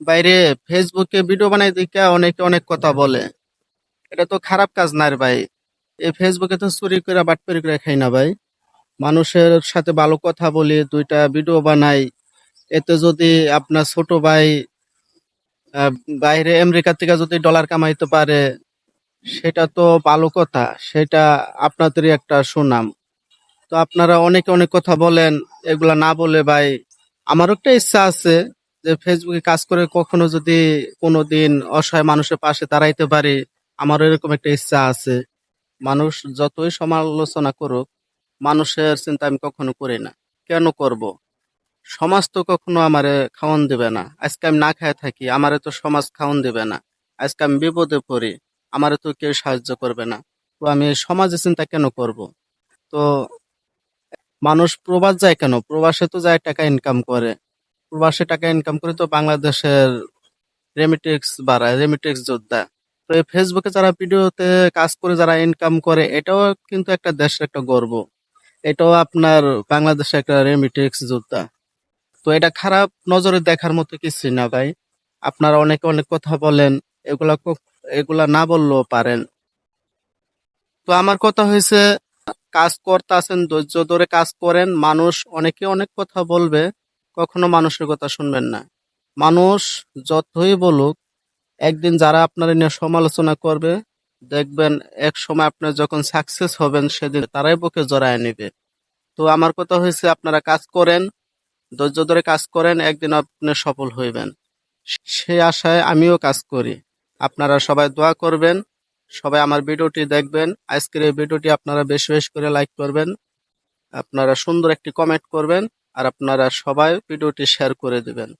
বাইরে ফেসবুকে ভিডিও বানাই দিকে অনেকে অনেক কথা বলে। এটা তো খারাপ কাজ না রে ভাই। এই ফেসবুকে তো চুরি করে, বাটপারি করে খাই না ভাই। মানুষের সাথে ভালো কথা বলি দুইটা ভিডিও বানাই এতে যদি আপনার ছোট ভাই বাইরে আমেরিকা থেকে যদি ডলার কামাইতে পারে, সেটা তো ভালো কথা। সেটা আপনাদেরই একটা সুনাম। তো আপনারা অনেকে অনেক কথা বলেন, এগুলা না বলে ভাই, আমারও একটা ইচ্ছা আছে। যে ফেসবুকে কাজ করে কখনো যদি কোনো দিন অসহায় মানুষের পাশে দাঁড়াইতে পারি, আমারও এরকম একটা ইচ্ছা আছে। মানুষ যতই সমালোচনা করুক, মানুষের চিন্তা আমি কখনো করি না। কেন করব? সমাজ তো কখনো আমারে খাওয়ান দেবে না। আজকে আমি না খায় থাকি, আমারে তো সমাজ খাওয়ান দেবে না। আজকে আমি বিপদে পড়ি, আমারে তো কেউ সাহায্য করবে না। তো আমি সমাজের চিন্তা কেন করব? তো মানুষ প্রবাস যায় কেন? প্রবাসে তো যায় টাকা ইনকাম করে। প্রবাসে টাকা ইনকাম করে তো বাংলাদেশের রেমিটেক্স বাড়ায় রেমিটেক্স যোদ্ধা তো এই ফেসবুকে যারা ভিডিওতে কাজ করে, যারা ইনকাম করে, এটাও কিন্তু একটা দেশের একটা গর্ব। এটাও আপনার বাংলাদেশের একটা রেমিটেক্স যোদ্ধা তো এটা খারাপ নজরে দেখার মতো কিছু না ভাই। আপনারা অনেকে অনেক কথা বলেন, এগুলা এগুলা না বললেও পারেন। তো আমার কথা হয়েছে, কাজ করতেছেন ধৈর্য ধরে কাজ করেন, মানুষ অনেকে অনেক কথা বলবে। কখনো মানুষের কথা শুনবেন না। মানুষ যতই বলুক, একদিন যারা আপনার নিয়ে সমালোচনা করবে, দেখবেন এক সময় আপনার যখন সাকসেস হবেন, সেদিন তারাই বুকে জড়ায় নেবে। তো আমার কথা হয়েছে, আপনারা কাজ করেন, ধৈর্য ধরে কাজ করেন, একদিন আপনি সফল হইবেন। সেই আশায় আমিও কাজ করি। আপনারা সবাই দোয়া করবেন, সবাই আমার ভিডিওটি দেখবেন। আজকের এই ভিডিওটি আপনারা বেশি বেশি করে লাইক করবেন। আপনারা সুন্দর একটি কমেন্ট করবেন। আর আপনারা সবাই ভিডিওটি শেয়ার করে দিবেন।